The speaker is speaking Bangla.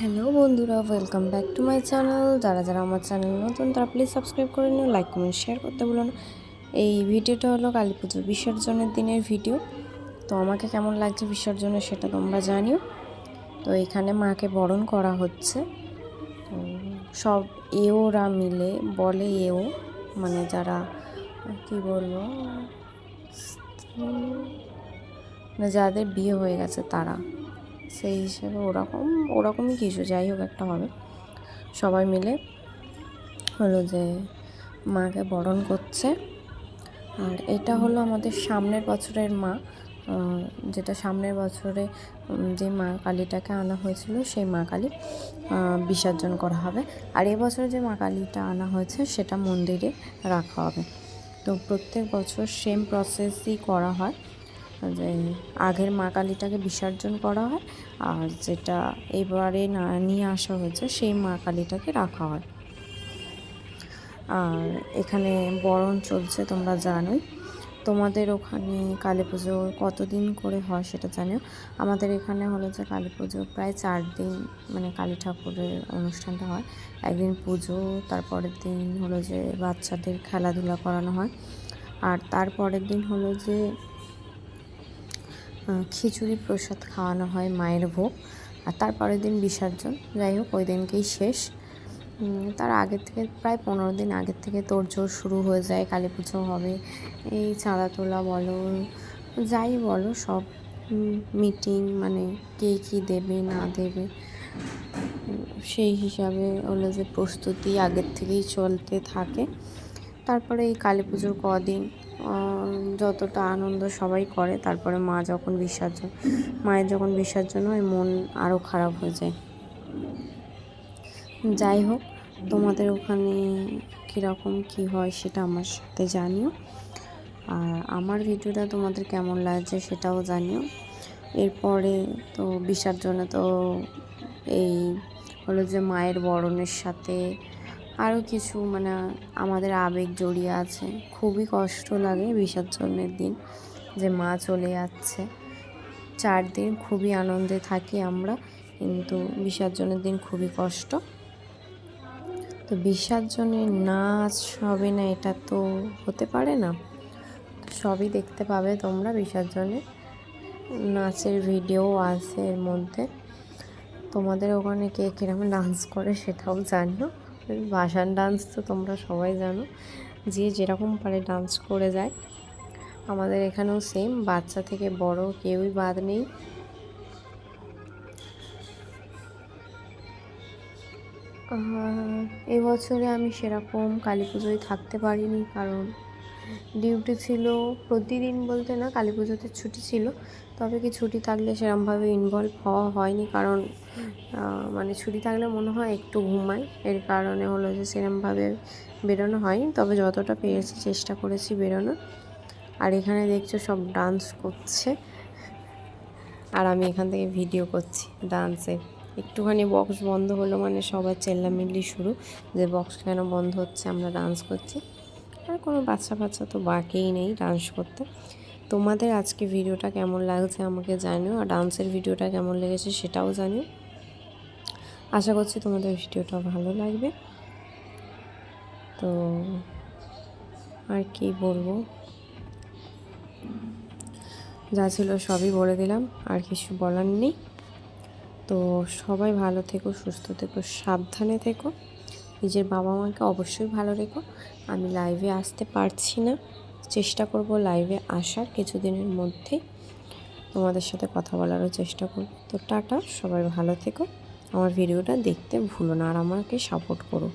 হ্যালো বন্ধুরা welcome back to my channel যারা যারা আমার চ্যানেল নতুন, তারা প্লিজ সাবস্ক্রাইব করে নিও লাইক কমেন্ট শেয়ার করতে বলো না। এই ভিডিওটা হলো কালী পুজো বিসর্জনের দিনের ভিডিও তো আমাকে কেমন লাগছে বিসর্জনে সেটা তোমরা জানিও। তো এখানে মাকে বরণ করা হচ্ছে। তো সব এওরা মিলে বলে এও মানে যারা, কি বলব মানে যাদের বিয়ে হয়ে গেছে তারা। সেই হিসেবে ওরকম, ওরকমই কিছু, যাই হোক একটা হবে। সবাই মিলে হলো যে মাকে বরণ করছে। আর এটা হলো আমাদের সামনের বছরের মা। যেটা সামনের বছরে যে মা কালীটাকে আনা হয়েছিল, সেই মা কালী বিসর্জন করা হবে। আর এবছরে যে মা কালীটা আনা হয়েছে, সেটা মন্দিরে রাখা হবে। তো প্রত্যেক বছর সেম প্রসেসই করা হয়। যে আগের মা কালীটাকে বিসর্জন করা হয় আর যেটা এবারে না নিয়ে আসা হয়েছে, সেই মা কালীটাকে রাখা হয়। আর এখানে বরণ চলছে, তোমরা জানোই। তোমাদের ওখানে কালী পুজো কতদিন করে হয় সেটা জানিও। আমাদের এখানে হলো যে কালী পুজো প্রায় চার দিন মানে কালী ঠাকুরের অনুষ্ঠানটা হয়। একদিন পুজো, তারপরের দিন হলো যে বাচ্চাদের খেলাধুলা করানো হয়। আর তারপরের দিন হলো যে খিচুড়ি প্রসাদ খাওয়ানো হয় মায়ের ভোগ, আর তারপরের দিন বিসর্জন। যাই হোক, ওই দিনকেই শেষ। তার আগের থেকে প্রায় পনেরো দিন আগের থেকে তোড়জোড় শুরু হয়ে যায়, কালী পুজো হবে, এই চাঁদা তোলা বলো, যাই বলো, সব মিটিং মানে কে কী দেবে, না দেবে, সেই হিসাবে হলো যে প্রস্তুতি আগের থেকেই চলতে থাকে। তারপরে এই কালী পুজোর কদিন যতটা আনন্দ সবাই করে, তারপরে মা যখন বিসর্জন, মায়ের যখন বিসর্জন হয়, মন আরও খারাপ হয়ে যায়। যাই হোক, তোমাদের ওখানে কীরকম কী হয় সেটা আমার সাথে জানিও। আর আমার ভিডিওটা তোমাদের কেমন লাগছে সেটাও জানিও। এরপরে তো বিসর্জনে তো এই হলো যে মায়ের বরণের সাথে আরও কিছু মানে আমাদের আবেগ জড়িয়ে আছে। খুবই কষ্ট লাগে বিসর্জনের দিন, যে মা চলে যাচ্ছে। চার দিন খুবই আনন্দে থাকি আমরা, কিন্তু বিসর্জনের দিন খুবই কষ্ট। তো বিসর্জনে নাচ হবে না, এটা তো হতে পারে না। সবই দেখতে পাবে তোমরা বিসর্জনে নাচের ভিডিও আছে এর মধ্যে। তোমাদের ওখানে কে কীরকম ডান্স করে সেটাও জানিও। ভাসান ডান্স তো তোমরা সবাই জানো। যে যেরকম পারে ডান্স করে যায়। আমাদের এখানেও সেম বাচ্চা থেকে বড় কেউই বাদ নেই। এবছরে আমি সেরকম কালী পুজোয় থাকতে পারিনি কারণ ডিউটি ছিল প্রতিদিন বলতে না, কালী পুজোতে ছুটি ছিল। তবে কি ছুটি থাকলে সেরকমভাবে ইনভলভ হওয়া হয়নি কারণ মানে ছুটি থাকলে মনে হয় একটু ঘুমাই এর কারণে হলো যে সেরকমভাবে বেরোনো হয়নি। তবে যতটা পেরেছি চেষ্টা করেছি বেরোনোর। আর এখানে দেখছ সব ডান্স করছে। আর আমি এখান থেকে ভিডিও করছি ডান্সের একটুখানি বক্স বন্ধ হলো মানে সবার চেল্লামিল্লি শুরু। যে বক্স কেন বন্ধ হচ্ছে আমরা ডান্স করছি। আর কোনো বাচ্চা বাচ্চা তো বাকিই নেই ডান্স করতে। তোমাদের আজকে ভিডিওটা কেমন লাগছে আমাকে জানিও, আর ডান্সের ভিডিওটা কেমন লেগেছে সেটাও জানিও। আশা করছি তোমাদের ভিডিওটা ভালো লাগবে। তো আর কি বলব? যা ছিল সবই বলে দিলাম, আর কিছু বলার নেই। তো সবাই ভালো থেকো, সুস্থ থেকো, সাবধানে থেকো। নিজের বাবা মাকে অবশ্যই ভালো রেখো। আমি লাইভে আসতে পারছি না। চেষ্টা করব লাইভে আসার কিছুদিনের মধ্যে তোমাদের সাথে কথা বলারও চেষ্টা করব। তো টাটা, সবাই ভালো থেকো। আমার ভিডিওটা দেখতে ভুলো না আর আমাকে সাপোর্ট করো।